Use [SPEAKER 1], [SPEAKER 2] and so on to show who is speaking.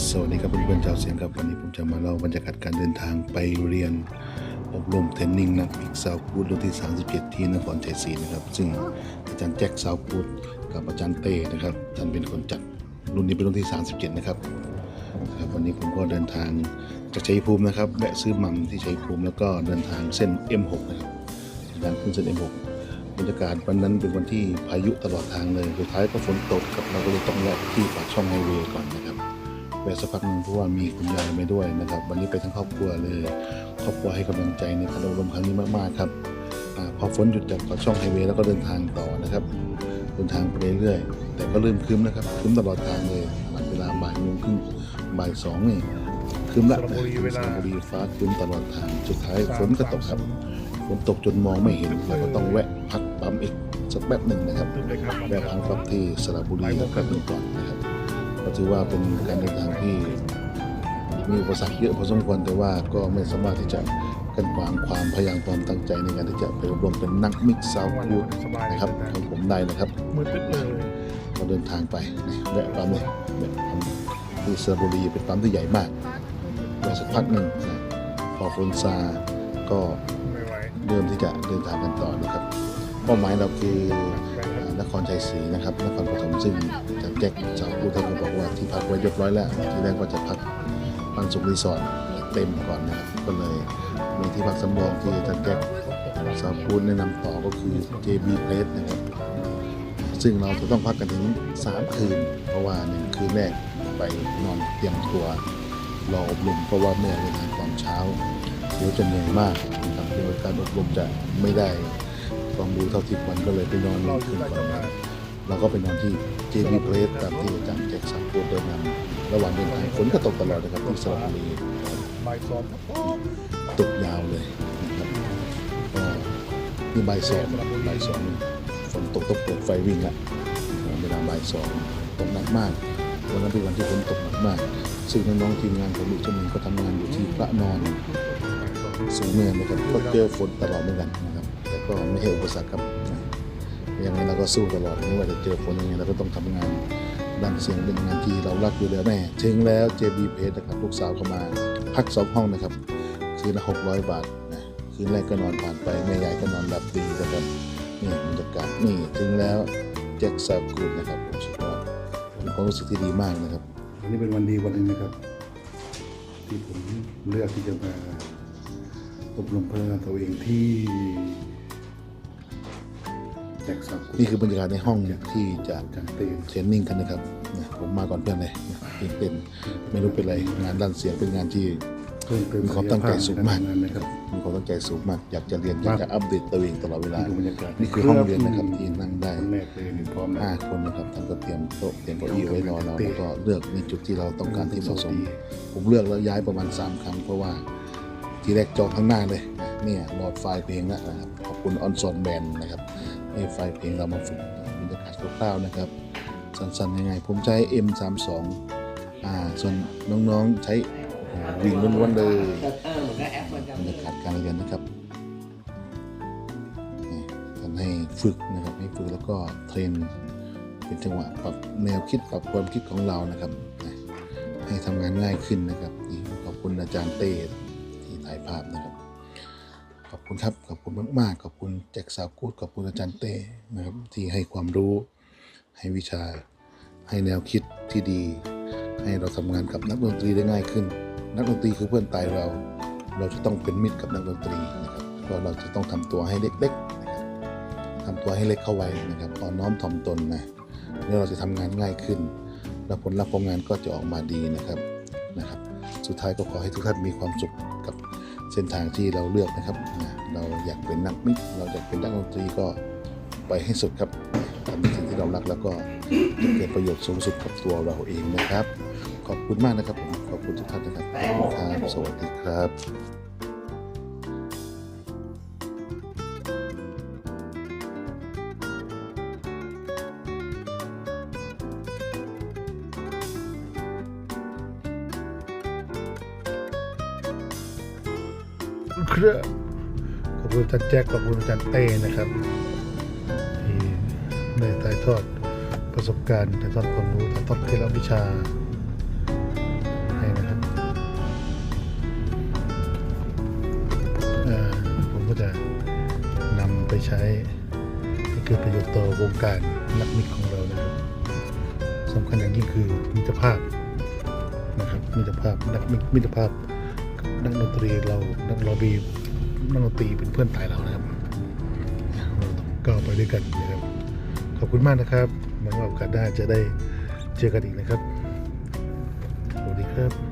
[SPEAKER 1] สวัสดีครับเพื่อนๆชาวเสียงครับวันนี้ผมจะมาเล่าบรรยากาศการเดินทางไปเรียนอบรมเทรนนิ่งนักอีกซาวพูดรุ่นที่ 37 ที่นครชัยศรีนะครับ ซึ่งอาจารย์แจ็คซาวพูดกับอาจารย์เต้นะครับท่านเป็นคนจัดรุ่นนี้เป็นรุ่นที่ 37 นะครับครับวันนี้ผมก็เดินทางจากชัยภูมินะครับแวะซื้อมัมที่ชัยภูมิแล้วก็เดินทางเส้น M6 นะครับเดินทางขึ้นเส้น M6 บรรยากาศวันนั้นเป็นวันที่พายุตลอดทางเลยสุดท้ายก็ฝนตกครับเราก็เลยต้องแวะที่ปากช่องไฮเวย์ก่อนนะครับ แวะสักพักหนึ่งเพราะว่ามีคุณยายไปด้วยนะครับ วันนี้ไปทั้งครอบครัวเลย ครอบครัวให้กำลังใจในการอบรมครั้งนี้มากๆครับอาพอฝนหยุดจากปากช่องไฮเวย์แล้วก็เดินทางต่อนะครับเดินทางไปเรื่อยๆแต่ก็เริ่มครึ้มนะครับครึ้มตลอดทางเลยหลังเวลาบ่ายโมงครึ่งบ่ายสองนี่ครึ้มละ
[SPEAKER 2] สระบุรีเวลา
[SPEAKER 1] สระบุรีฟ้าครึ้มตลอดทางสุดท้ายฝนก็ตกครับฝนตกจนมองไม่เห็นเราก็ต้องแวะพักปั๊มอีกสักแป๊บหนึ่งนะครับ
[SPEAKER 2] ตึกเลยครับ
[SPEAKER 1] แวะพักปั๊มที่สระบุรีแล้วก็หนึ่งก่อนนะครับ ก็ถือว่าเป็นการเดินทางที่มีอุปสรรคเยอะพอสมควรแต่ว่าก็ไม่สามารถที่จะกันขวางความพยายามความตั้งใจในการที่จะไปอบรมเป็นนักมิกซ์ซาวด์พูดนะครับของผมได้นะครับ
[SPEAKER 2] มืดตึ๊บเลย
[SPEAKER 1] เราเดินทางไปแวะปั๊มเลยแวะปั๊มที่สระบุรีเป็นปั๊มที่ใหญ่มากแวะสักพักหนึ่งนะพอฝนซาก็เริ่มที่จะเดินทางกันต่อนะครับเป้าหมายเราคือ นครชัยศรีนะครับนครปฐมซึ่งจารย์แจ็คชาวพูดท่านก็บอกว่าที่พักไว้เรียบร้อยแล้วทีแรกว่าจะพักบานสุขรีสอร์ทเต็มก่อนนะครับก็เลยมีที่พักสำรองที่จารย์แจ็คชาวพูดแนะนำต่อก็คือ JB Place นะครับซึ่งเราจะต้องพักกันถึง 3 คืน เพราะว่าหนึ่งคืนแรกไปนอนเตรียมตัวรออบรมเพราะว่าเมื่อเดินทาตอนเช้าเดี๋ยวจะเหนื่อยมากนะครับเดี๋ยวการอบรมจะไม่ได้ ความรู้เท่าที่ควรก็เลยไปนอน
[SPEAKER 2] เราอยู่
[SPEAKER 1] คืนก่อนนะ
[SPEAKER 2] พาน
[SPEAKER 1] เราก็ไปนอนที่ JB Place ตามที่อาจารย์แจ็คสันพูดเดินนำระหว่างเดินทางฝนก็ตกตลอดนะครับที่สระบุรี
[SPEAKER 2] บ่ายสอง
[SPEAKER 1] ตกยาวเลยนะครับก็นี่ใบสองบ่ายสองฝนตกตกเปิดไฟวิ่งละเวลาบ่ายสองตกหนักมากวันนั้นเป็นวันที่ฝนตกหนักมาก ซึ่งน้องๆทีมงานของลูกชมนก็ทำงานอยู่ที่พระนอน สูงเนินนะครับก็เจอฝนตลอดเหมือนกันนะครับ แต่ก็ไม่ให้อุปสรรคครับยังไงเราก็สู้ตลอดไม่ว่าจะเจอฝนยังไงเราก็ต้องทำงานด้านเสียงเป็นงานที่เรารักอยู่แล้วแน่ถึงแล้ว JB p a นะครับลูกสาวก็มาพักสองห้องนะครับคืนละ600บาทนะคืนแรกก็นอนผ่านไปแม่ยายก็นอนหลับดีนะครับนี่บรรยากาศนี่ถึงแล้วแจ็คซากูดนะครับผมสุดยอดเป็นความรู้สึกที่ดีมากนะครับวันนี้เป็นวันดีวันหนึ่งนะครับ ที่ผมเลือกที่จะมา อบรมพัฒนาตัวเองที่แจ็คซากูดนี่คือบรรยากาศในห้องที่จะเทรนนิ่งกันนะครับนะผมมาก่อนเพื่อนเลยนะตื่นเต้นไม่รู้เป็นไรงานด้านเสียงเป็นงานที่
[SPEAKER 3] เพิ่มเติม
[SPEAKER 1] มีความตั้งใจสูงมาก
[SPEAKER 3] ศัยภพในรทำงนนะครับ
[SPEAKER 1] มีความตั้งใจสูงมาก อยากจะเรียนอยากจะอัปเดตตัวเองตลอดเวลา
[SPEAKER 3] นี่ดูบรรยากาศ
[SPEAKER 1] นี่คือห้องเรียนนะครับที่นั่งได้
[SPEAKER 3] คนแรกเลยนี่พร้อมนะ
[SPEAKER 1] ห้าคนนะครับท่านก็เตรียมโต๊ะเตรียมเก้าอี้ไว้รอเราแล้วก็เลือกในจุดที่เราต้องการที่เหมาะสม ผมเลือกแล้วย้ายประมาณ 3 ครั้งเพราะว่า ทีแรกจองข้างหน้าเลยนะเนี่ยโหลดไฟล์เพลงแล้วนะครับขอบคุณออนซอนแบนนะครับให้ไฟล์เพลงเรามาฝึกบรรยากาศคร่าวๆนะครับ สั้นๆยังไงผมใช้ M32 อ่าส่วนน้องๆใช้วิ่งล้วนๆเลยบรรยากาศการเรียนนะครับท่านให้ฝึกนะครับให้ฝึกแล้วก็เทรนเป็นจังหวะปรับแนวคิดปรับความคิดของเรานะครับ ให้ทำงานง่ายขึ้นนะครับขอบคุณอาจารย์เต้ ถ่ายภาพนะครับ ขอบคุณครับ ขอบคุณมากๆ ขอบคุณแจ็คสาวกูดขอบคุณอาจารย์เต้นะครับที่ให้ความรู้ให้วิชาให้แนวคิดที่ดี ให้เราทำงานกับนักดนตรีได้ง่ายขึ้น นักดนตรีคือเพื่อนตายเรา เราจะต้องเป็นมิตรกับนักดนตรีนะครับก็เราจะต้องทำตัวให้เล็กๆนะครับทำตัวให้เล็กเข้าไว้นะครับอ่อนน้อมถ่อมตนนะแล้วเราจะทำงานง่ายขึ้น และผลลัพธ์ของงานก็จะออกมาดีนะครับนะครับ สุดท้ายก็ขอให้ทุกท่านมีความสุข เส้นทางที่เราเลือกนะครับ เราอยากเป็นนักมิกเราอยากเป็นนักดนตรีก็ไปให้สุดครับทำในสิ่งที่เรารักแล้วก็จะเกิดประโยชน์สูงสุดกับตัวเราเองนะครับ ขอบคุณมากนะครับผมขอบคุณทุกท่านนะครับขอบคุณครับสวัสดีครับ
[SPEAKER 2] ครือขอบคุณอาจารย์แจ็คขอบคุณอาจารย์เต้นะครับที่ได้ถ่ายทอดประสบการณ์ถ่ายทอดความรู้ถ่ายทอดเคล็ดลับวิชา
[SPEAKER 1] ให้นะครับผมก็จะนำไปใช้ให้เกิประโยชน์ต่อวงการนักมิตรของเรานะครับสำคัญอย่างยิ่งคือมิตรภาพนะครับมิตรภาพนักมิตรภาพ นักดนตรีเรานักเราบีนักดนตรีเป็นเพื่อนตายเรานะครับก็ไปด้วยกันนะครับขอบคุณมากนะครับหวังว่าโอกาสหน้าจะได้เจอกันอีกนะครับสวัสดีครับ